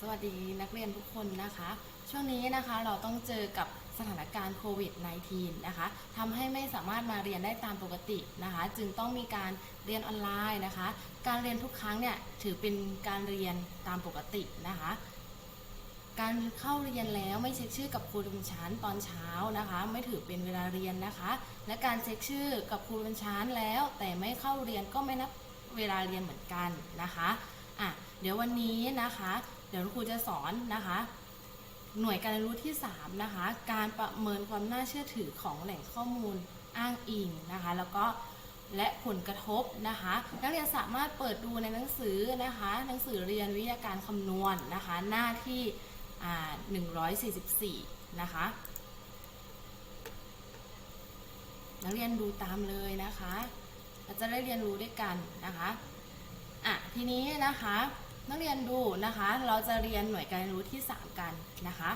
สวัสดีนักเรียนทุกคนนะคะ ช่วงนี้นะคะเราต้องเจอกับสถานการณ์โควิด -19 นะคะทำให้ไม่สามารถมาเรียนได้ตามปกตินะคะ จึงต้องมีการเรียนออนไลน์นะคะ การเรียนทุกครั้งเนี่ยถือเป็นการเรียนตามปกตินะคะ การเข้าเรียนแล้วไม่เช็คชื่อกับครูประจำชั้นตอนเช้านะคะ ไม่ถือเป็นเวลาเรียนนะคะ และการเช็คชื่อกับครูประจำชั้นแล้ว แต่ไม่เข้าเรียนก็ไม่นับเวลาเรียนเหมือนกันนะคะอะเดี๋ยววันนี้นะคะ เดี๋ยวครูจะสอนนะคะ หน่วยการเรียนรู้ที่ 3 นะคะ การประเมินความน่าเชื่อถือของแหล่งข้อมูลอ้างอิงนะคะ แล้วก็และผลกระทบนะคะ นักเรียนสามารถเปิดดูในหนังสือนะคะ หนังสือเรียนวิทยาการคำนวณนะคะ หน้าที่อ่า144 นะคะ นักเรียนดูตามเลยนะคะเราจะได้เรียนรู้ด้วยกันนะคะ อะ ทีนี้นะคะ นักเรียนดูนะคะ เราจะเรียนหน่วยการรู้ที่ 3 กันนะคะ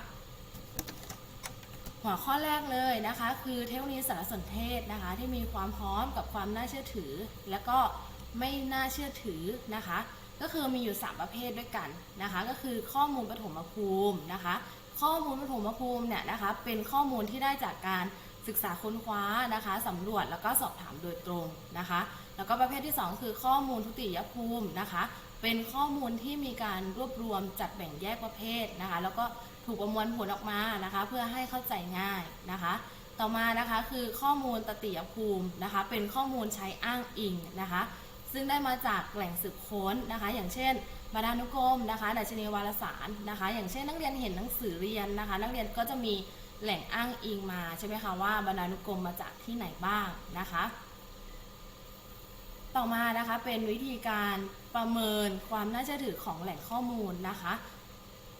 หัวข้อแรกเลยนะคะ คือเทคโนโลยีสารสนเทศนะคะ ที่มีความพร้อมกับความน่าเชื่อถือ และก็ไม่น่าเชื่อถือนะคะ ก็คือมีอยู่ 3 ประเภทด้วยกันนะคะ ก็คือข้อมูลปฐมภูมินะคะ ข้อมูลปฐมภูมิเนี่ยนะคะ เป็นข้อมูลที่ได้จากการศึกษาค้นคว้านะคะสำรวจแล้วก็สอบถามโดยตรงนะคะ แล้วก็ประเภทที่ 2 คือข้อมูลทุติยภูมินะคะ เป็นข้อมูลที่มีการรวบรวมจัดแบ่งแยกประเภทนะคะ แล้วก็ถูกประมวลผลออกมานะคะ เพื่อให้เข้าใจง่ายนะคะ ต่อมานะคะคือข้อมูลตติยภูมินะคะ เป็นข้อมูลใช้อ้างอิงนะคะ ซึ่งได้มาจากแหล่งสืบค้นนะคะ อย่างเช่นบรรณานุกรมนะคะดัชนีวารสารนะคะ อย่างเช่นนักเรียนเห็นหนังสือเรียนนะคะ นักเรียนก็จะมีแหล่งอ้างอิงมาใช่ไหมคะว่าบรรณานุกรมมาจากที่ไหนบ้างนะคะ ต่อมานะคะเป็นวิธีการประเมินความน่าเชื่อถือของแหล่งข้อมูลนะคะ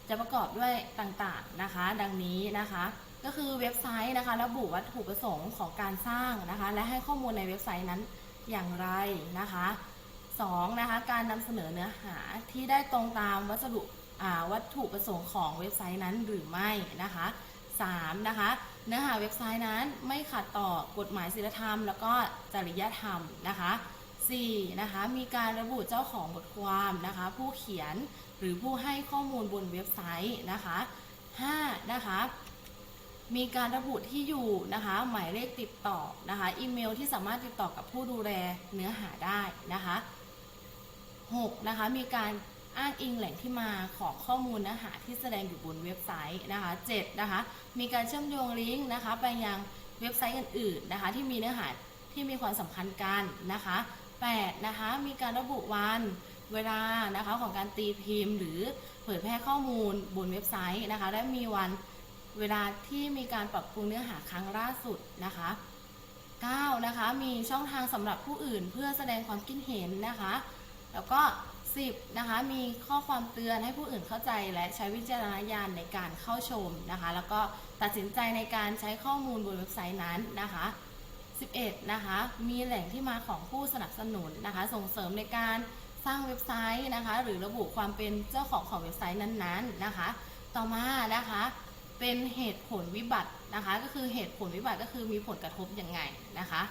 จะประกอบด้วยต่างๆนะคะ ดังนี้นะคะ ก็คือเว็บไซต์นะคะ ระบุวัตถุประสงค์ของการสร้างนะคะ และให้ข้อมูลในเว็บไซต์นั้นอย่างไรนะคะสองนะคะการนำเสนอเนื้อหาที่ได้ตรงตามวัสดุวัตถุประสงค์ของเว็บไซต์นั้นหรือไม่นะคะสามนะคะเนื้อหาเว็บไซต์นั้นไม่ขัดต่อกฎหมายศีลธรรม แล้วก็จริยธรรมนะคะ 4. นะคะมีการระบุเจ้าของบทความนะคะผู้เขียนหรือผู้ให้ข้อมูลบนเว็บไซต์นะคะ 5. นะคะมีการระบุที่อยู่นะคะหมายเลขติดต่อนะคะอีเมลที่สามารถติดต่อกับผู้ดูแลเนื้อหาได้นะคะ 6. นะคะมีการอ้างอิงแหล่งที่มาของข้อมูลเนื้อหาที่แสดงอยู่บนเว็บไซต์นะคะ 7. นะคะมีการเชื่อมโยงลิงก์นะคะไปยังเว็บไซต์อื่นๆนะคะที่มีเนื้อหาที่มีความสัมพันธ์กันนะคะ 8. นะคะมีการระบุวันเวลานะคะของการตีพิมพ์ หรือเผยแพร่ข้อมูลบนเว็บไซต์นะคะและมีวันเวลาที่มีการปรับปรุงเนื้อหาครั้งล่าสุดนะคะ 9. นะคะมีช่องทางสำหรับผู้อื่นเพื่อแสดงความคิดเห็นนะคะ แล้วก็ 10. นะคะมีข้อความเตือนให้ผู้อื่นเข้าใจและใช้วิจารณญาณในการเข้าชมนะคะ แล้วก็ตัดสินใจในการใช้ข้อมูลบนเว็บไซต์นั้นนะคะ 11นะคะมีแหล่งที่มาของผู้สนับสนุนนะคะ ส่งเสริมในการสร้างเว็บไซต์นะคะ หรือระบุความเป็นเจ้าของของเว็บไซต์นั้นๆนะคะ ต่อมานะคะเป็นเหตุผลวิบัตินะคะ ก็คือเหตุผลวิบัติก็คือมีผลกระทบยังไงนะคะ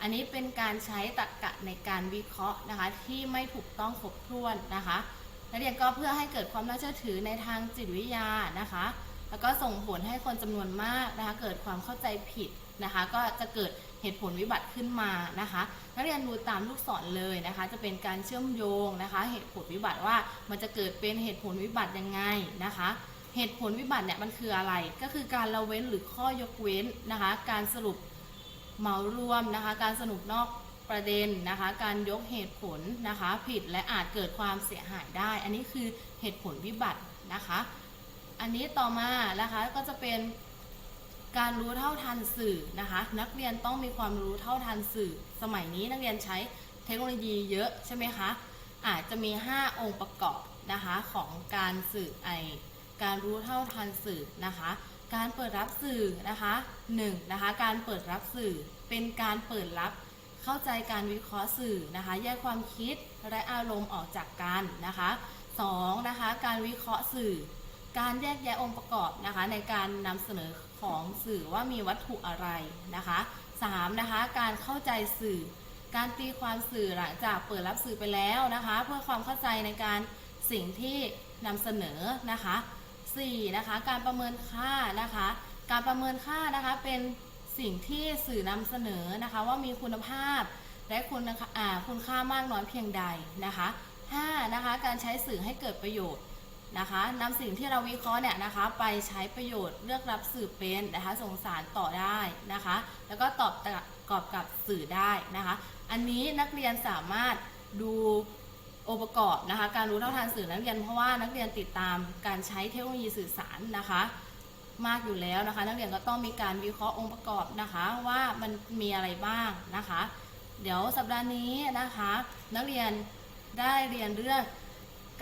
อันนี้เป็นการใช้ตรรกะในการวิเคราะห์นะคะ ที่ไม่ถูกต้องครบถ้วนนะคะนักเรียนก็เพื่อให้เกิดความน่าเชื่อถือในทางจิตวิทยานะคะ แล้วก็ส่งผลให้คนจำนวนมากนะคะเกิดความเข้าใจผิดนะคะ ก็จะเกิดเหตุผลวิบัติขึ้นมานะคะนักเรียนดูตามลูกศรเลยนะคะ จะเป็นการเชื่อมโยงนะคะ เหตุผลวิบัติว่ามันจะเกิดเป็นเหตุผลวิบัติยังไงนะคะเหตุผลวิบัติเนี่ยมันคืออะไร ก็คือการละเว้นหรือข้อยกเว้นนะคะ การสรุปเหมารวมนะคะ การสรุปนอกประเด็นนะคะ การยกเหตุผลนะคะ ผิดและอาจเกิดความเสียหายได้ อันนี้คือเหตุผลวิบัตินะคะ อันนี้ต่อมานะคะก็จะเป็นการรู้เท่าทันสื่อนะคะ นักเรียนต้องมีความรู้เท่าทันสื่อ สมัยนี้นักเรียนใช้เทคโนโลยีเยอะใช่ไหมคะอาจจะมี 5 องค์ประกอบนะคะของการสื่อไอการรู้เท่าทันสื่อนะคะ การเปิดรับสื่อนะคะ1นะคะการเปิดรับสื่อเป็นการเปิดรับเข้าใจการวิเคราะห์สื่อนะคะ แยกความคิดและอารมณ์ออกจากกันนะคะ2นะคะการวิเคราะห์สื่อ การแยกแยะองค์ประกอบนะคะในการนำเสนอของสื่อว่ามีวัตถุอะไรนะคะ3นะคะการเข้าใจสื่อ การตีความสื่อหลังจากเปิดรับสื่อไปแล้วนะคะ เพื่อความเข้าใจในการสิ่งที่นำเสนอนะคะ 4. นะคะการประเมินค่านะคะ การประเมินค่านะคะเป็นสิ่งที่สื่อนำเสนอนะคะว่ามีคุณภาพ และคุณนะคะอ่าคุณค่ามากน้อยเพียงใดนะคะ 5. นะคะการใช้สื่อให้เกิดประโยชน์ นะคะนำสิ่งที่เราวิเคราะห์เนี่ยนะคะ ไปใช้ประโยชน์เลือกรับสื่อเป็นนะคะส่งสารต่อได้นะคะ แล้วก็ตอบตะกอบกับสื่อได้นะคะ อันนี้นักเรียนสามารถดูองค์ประกอบนะคะ การรู้เท่าทันสื่อนักเรียนเพราะว่านักเรียนติดตามการใช้เทคโนโลยีสื่อสารนะคะ มากอยู่แล้วนะคะ นักเรียนก็ต้องมีการวิเคราะห์องค์ประกอบนะคะ ว่ามันมีอะไรบ้างนะคะ เดี๋ยวสัปดาห์นี้นะคะ นักเรียนได้เรียนเรื่อง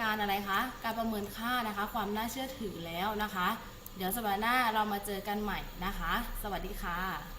การอะไรคะ การประเมินค่านะคะ ความน่าเชื่อถือแล้วนะคะ เดี๋ยวสัปดาห์หน้าเรามาเจอกันใหม่นะคะ สวัสดีค่ะ